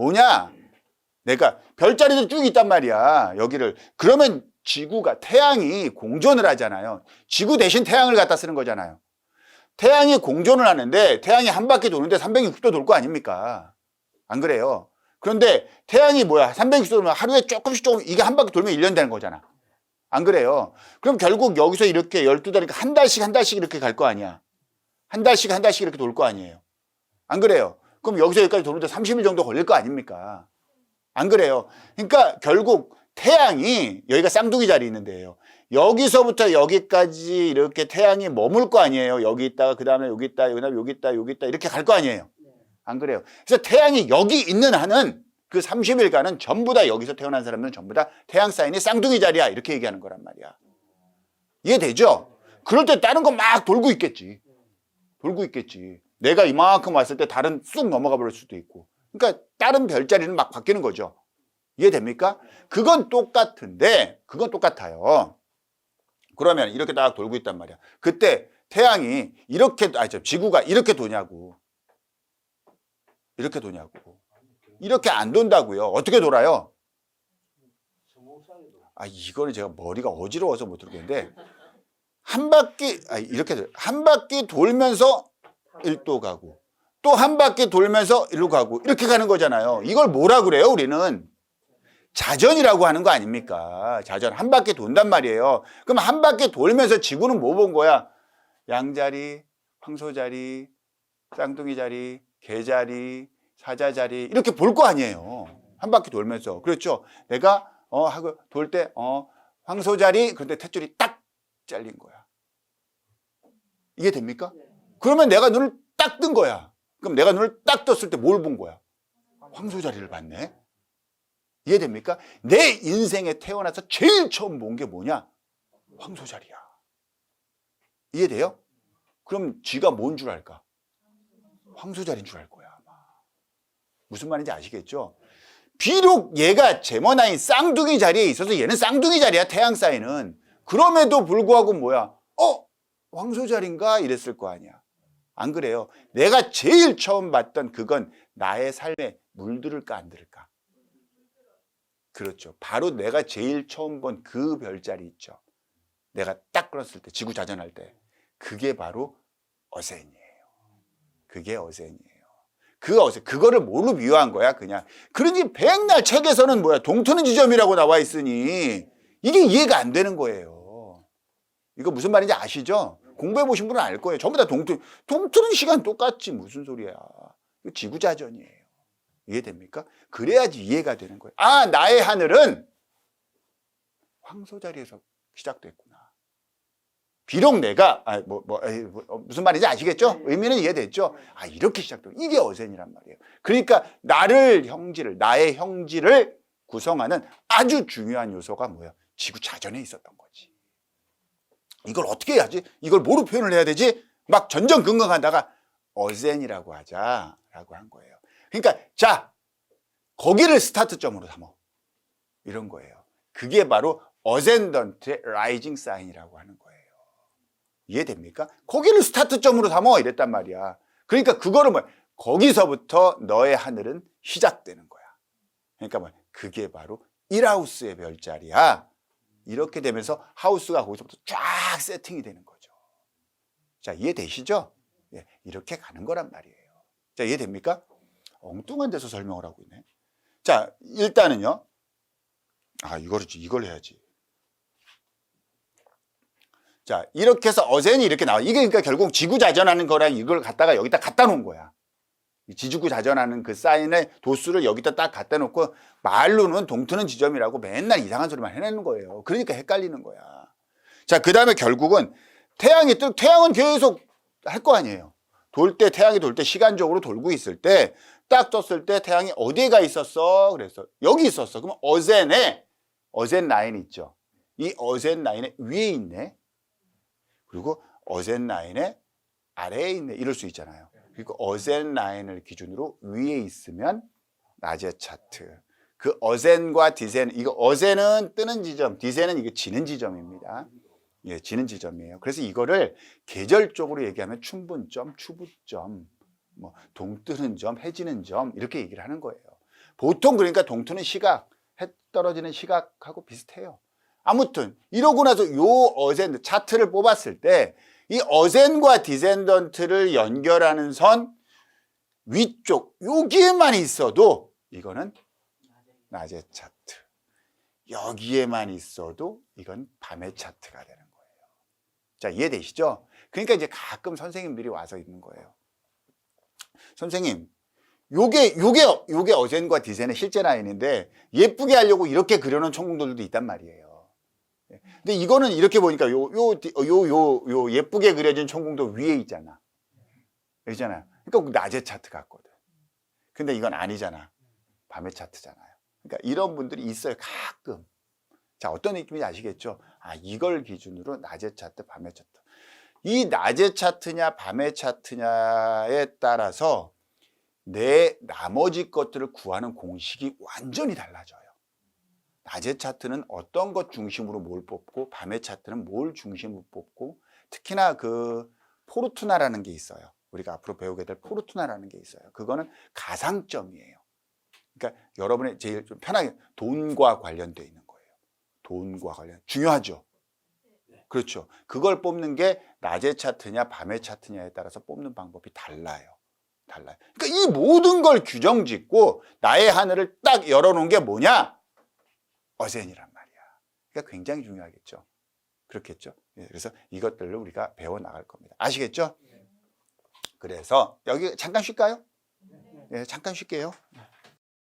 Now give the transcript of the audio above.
뭐냐? 내가 별자리도 쭉 있단 말이야. 여기를. 그러면 지구가 태양이 공전을 하잖아요. 지구 대신 태양을 갖다 쓰는 거잖아요. 태양이 공전을 하는데 태양이 한 바퀴 도는데 360도 돌 거 아닙니까? 안 그래요? 그런데 태양이 뭐야? 360도 돌면 하루에 조금씩 조금 이게 한 바퀴 돌면 1년 되는 거잖아. 안 그래요? 그럼 결국 여기서 이렇게 12달이니까 한 달씩 한 달씩 이렇게 갈 거 아니야. 한 달씩 한 달씩 이렇게 돌 거 아니에요. 안 그래요? 그럼 여기서 여기까지 도는데 30일 정도 걸릴 거 아닙니까? 안 그래요? 그러니까 결국 태양이 여기가 쌍둥이 자리 있는데요. 여기서부터 여기까지 이렇게 태양이 머물 거 아니에요. 여기 있다가 그 다음에 여기 있다, 그다음에 여기 있다, 여기 있다 이렇게 갈 거 아니에요. 안 그래요? 그래서 태양이 여기 있는 한은 그 30일간은 전부 다 여기서 태어난 사람들은 전부 다 태양 사인이 쌍둥이 자리야 이렇게 얘기하는 거란 말이야. 이해되죠? 그럴 때 다른 거 막 돌고 있겠지. 돌고 있겠지. 내가 이만큼 왔을 때 다른 쑥 넘어가 버릴 수도 있고. 그러니까 다른 별자리는 막 바뀌는 거죠. 이해됩니까? 그건 똑같은데, 그건 똑같아요. 그러면 이렇게 딱 돌고 있단 말이야. 그때 태양이 이렇게, 아니, 저 지구가 이렇게 도냐고. 이렇게 도냐고. 이렇게 안 돈다고요. 어떻게 돌아요? 아, 이거는 제가 머리가 어지러워서 못 들겠는데, 한 바퀴, 아, 이렇게, 돼. 한 바퀴 돌면서 1도 가고, 또 한 바퀴 돌면서 일로 가고, 이렇게 가는 거잖아요. 이걸 뭐라 그래요, 우리는? 자전이라고 하는 거 아닙니까? 자전. 한 바퀴 돈단 말이에요. 그럼 한 바퀴 돌면서 지구는 뭐 본 거야? 양자리, 황소자리, 쌍둥이 자리, 개자리, 사자자리, 이렇게 볼 거 아니에요. 한 바퀴 돌면서. 그렇죠? 내가, 어, 하고 돌 때, 어, 황소자리, 그런데 탯줄이 딱 잘린 거야. 이게 됩니까? 그러면 내가 눈을 딱 뜬 거야. 그럼 내가 눈을 딱 떴을 때 뭘 본 거야? 황소자리를 봤네? 이해됩니까? 내 인생에 태어나서 제일 처음 본 게 뭐냐? 황소자리야. 이해돼요? 그럼 쥐가 뭔 줄 알까? 황소자리인 줄 알 거야, 아마. 무슨 말인지 아시겠죠? 비록 얘가 제머나인 쌍둥이 자리에 있어서 얘는 쌍둥이 자리야, 태양 사인은. 그럼에도 불구하고 뭐야? 어? 황소자리인가? 이랬을 거 아니야. 안 그래요? 내가 제일 처음 봤던 그건 나의 삶에 물들을까 안 들을까? 그렇죠. 바로 내가 제일 처음 본 그 별자리 있죠. 내가 딱 끊었을 때, 지구 자전할 때. 그게 바로 어센이에요. 그게 어센이에요. 그 어센, 그거를 뭘로 비유한 거야, 그냥. 그러니 백날 책에서는 뭐야, 동트는 지점이라고 나와 있으니, 이게 이해가 안 되는 거예요. 이거 무슨 말인지 아시죠? 공부해 보신 분은 알 거예요. 전부 다 동트, 동트는 시간 똑같지, 무슨 소리야. 이거 지구 자전이에요. 이해됩니까? 그래야지 이해가 되는 거예요. 아, 나의 하늘은 황소 자리에서 시작됐구나. 비록 내가, 아, 뭐, 뭐, 에이, 뭐, 어, 무슨 말인지 아시겠죠? 의미는 이해됐죠? 아, 이렇게 시작돼. 이게 어센이란 말이에요. 그러니까 나를 형질을, 나의 형질을 구성하는 아주 중요한 요소가 뭐야? 지구 자전에 있었던 거지. 이걸 어떻게 해야지? 이걸 뭐로 표현을 해야 되지? 막 전전긍긍하다가 어센이라고 하자라고 한 거예요. 그러니까 자 거기를 스타트점으로 삼어 이런 거예요. 그게 바로 어센던트의 라이징 사인이라고 하는 거예요. 이해됩니까? 거기를 스타트점으로 삼어 이랬단 말이야. 그러니까 그거를 뭐 거기서부터 너의 하늘은 시작되는 거야. 그러니까 뭐 그게 바로 1하우스의 별자리야. 이렇게 되면서 하우스가 거기서부터 쫙 세팅이 되는 거죠. 자, 이해되시죠? 예, 이렇게 가는 거란 말이에요. 자, 이해됩니까? 엉뚱한 데서 설명을 하고 있네. 자, 일단은요. 아, 이걸, 이걸 해야지. 자, 이렇게 해서 어젠이 이렇게 나와. 이게 그러니까 결국 지구 자전하는 거랑 이걸 갖다가 여기다 갖다 놓은 거야. 이 지지구 자전하는 그 사인의 도수를 여기다 딱 갖다 놓고 말로는 동트는 지점이라고 맨날 이상한 소리만 해내는 거예요. 그러니까 헷갈리는 거야. 자, 그 다음에 결국은 태양이 뜨, 태양은 계속 할 거 아니에요. 돌 때, 태양이 돌 때 시간적으로 돌고 있을 때, 딱 떴을 때 태양이 어디에 가 있었어? 그래서 여기 있었어. 그럼 어젠에, 어젠 라인 있죠. 이 어젠 라인의 위에 있네. 그리고 어젠 라인의 아래에 있네. 이럴 수 있잖아요. 그리고 어젠 라인을 기준으로 위에 있으면 낮의 차트. 그 어젠과 디센, 이거 어젠은 뜨는 지점, 디센은 이게 지는 지점입니다. 예, 지는 지점이에요. 그래서 이거를 계절적으로 얘기하면 춘분점, 추부점, 뭐 동뜨는 점, 해지는 점 이렇게 얘기를 하는 거예요. 보통 그러니까 동토는 시각, 해 떨어지는 시각하고 비슷해요. 아무튼 이러고 나서 요 어센 차트를 뽑았을 때 이 어센과 디센던트를 연결하는 선 위쪽 여기에만 있어도 이거는 낮의 차트. 여기에만 있어도 이건 밤의 차트가 되는 거예요. 자, 이해되시죠? 그러니까 이제 가끔 선생님들이 와서 있는 거예요. 선생님, 요게, 요게, 요게 어젠과 디센의 실제 라인인데 예쁘게 하려고 이렇게 그려놓은 천공들도 있단 말이에요. 예. 근데 이거는 이렇게 보니까 요, 요, 요, 요, 요 예쁘게 그려진 천공도 위에 있잖아. 있잖아요. 그러니까 낮의 차트 같거든. 근데 이건 아니잖아. 밤의 차트잖아요. 그러니까 이런 분들이 있어요. 가끔. 자, 어떤 느낌인지 아시겠죠? 아, 이걸 기준으로 낮의 차트, 밤의 차트. 이 낮의 차트냐, 밤의 차트냐에 따라서 내 나머지 것들을 구하는 공식이 완전히 달라져요. 낮의 차트는 어떤 것 중심으로 뭘 뽑고, 밤의 차트는 뭘 중심으로 뽑고, 특히나 그 포르투나라는 게 있어요. 우리가 앞으로 배우게 될 포르투나라는 게 있어요. 그거는 가상점이에요. 그러니까 여러분의 제일 좀 편하게 돈과 관련돼 있는 거예요. 돈과 관련 중요하죠. 그렇죠. 그걸 뽑는 게 낮의 차트냐 밤의 차트냐에 따라서 뽑는 방법이 달라요. 달라요. 그러니까 이 모든 걸 규정 짓고 나의 하늘을 딱 열어놓은 게 뭐냐? 어센이란 말이야. 그러니까 굉장히 중요하겠죠. 그렇겠죠. 예, 그래서 이것들을 우리가 배워 나갈 겁니다. 아시겠죠? 그래서 여기 잠깐 쉴까요? 예, 잠깐 쉴게요.